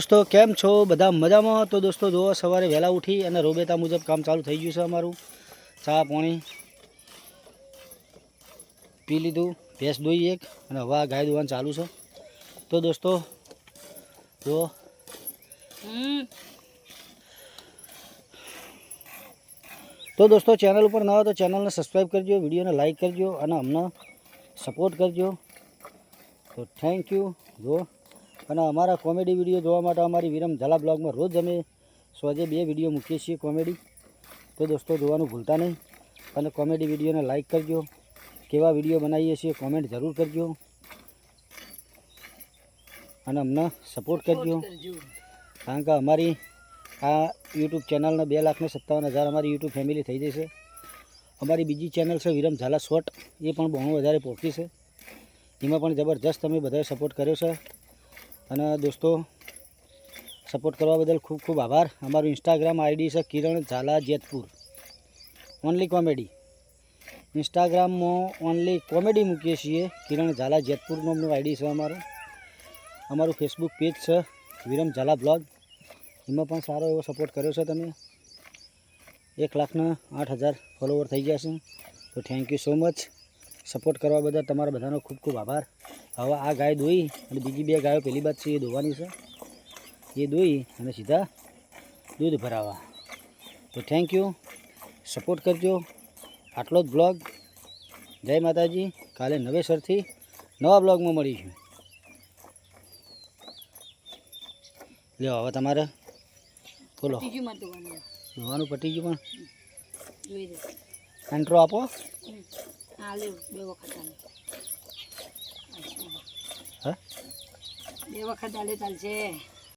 દોસ્તો કેમ છો? બધા મજામાં? તો દોસ્તો જુઓ સવારે વહેલા ઉઠી અને રોબેતા મુજબ કામ ચાલુ થઈ ગયું છે અમારું. ચા પાણી પી લીધું. ભેંસ દોઈ એક અને હવા ગાય દોવાનું ચાલુ છે. તો દોસ્તો જુઓ. તો દોસ્તો ચેનલ ઉપર ના હોય તો ચેનલને સબસ્ક્રાઈબ કરજો વિડીયોને લાઈક કરજો અને અમને સપોર્ટ કરજો. તો થેન્ક યુ જો અને અમારા કોમેડી વીડિયો જોવા માટે અમારી વિરમ ઝાલા બ્લોગમાં રોજ અમે સોજે બે વીડિયો મૂકીએ છીએ કોમેડી. તો દોસ્તો જોવાનું ભૂલતા નહીં. અને કોમેડી વિડીયોને લાઈક કરજો. કેવા વીડિયો બનાવીએ છીએ કોમેન્ટ જરૂર કરજો. અને અમને સપોર્ટ કરજો. કારણ કે અમારી આ યુટ્યુબ ચેનલને બે લાખને સત્તાવન હજાર અમારી યુટ્યુબ ફેમિલી થઈ જશે. અમારી બીજી ચેનલ છે વિરમ ઝાલા શોર્ટ. એ પણ બહુ વધારે પહોંચી છે. એમાં પણ જબરજસ્ત અમે બધાએ સપોર્ટ કર્યો છે. અને દોસ્તો સપોર્ટ કરવા બદલ ખૂબ ખૂબ આભાર. અમારું ઇન્સ્ટાગ્રામ આઈડી છે કિરણ ઝાલા જેતપુર. ઓનલી કોમેડી ઇન્સ્ટાગ્રામમાં ઓનલી કોમેડી મૂકીએ છીએ. કિરણ ઝાલા જેતપુર નામનું આઈડી છે અમારું. અમારું ફેસબુક પેજ છે, વિરમ ઝાલા બ્લોગ એમાં પણ સારો એવો સપોર્ટ કર્યો છે તમે. એક લાખના આઠ હજાર ફોલોવર થઈ ગયા છે. તો thank you so much support કરવા બદલ તમારા બધાનો ખૂબ ખૂબ આભાર. હવે આ ગાય દોઈ અને બીજી બે ગાયો પહેલી બાદ છે એ દોવાની છે. એ દોઈ અને સીધા દૂધ ભરાવા. તો થેન્ક યુ સપોર્ટ કરજો. આટલો જ બ્લોગ જય માતાજી. કાલે નવેસરથી નવા બ્લોગમાં મળીશું. લ્યો હવે તમારે બોલો. ધોવાનું. દોવાનું પટી ગયું પણ એન્ટ્રો આપો. હા લેવ બે વખત આલે બે વખત આલે ચાલશે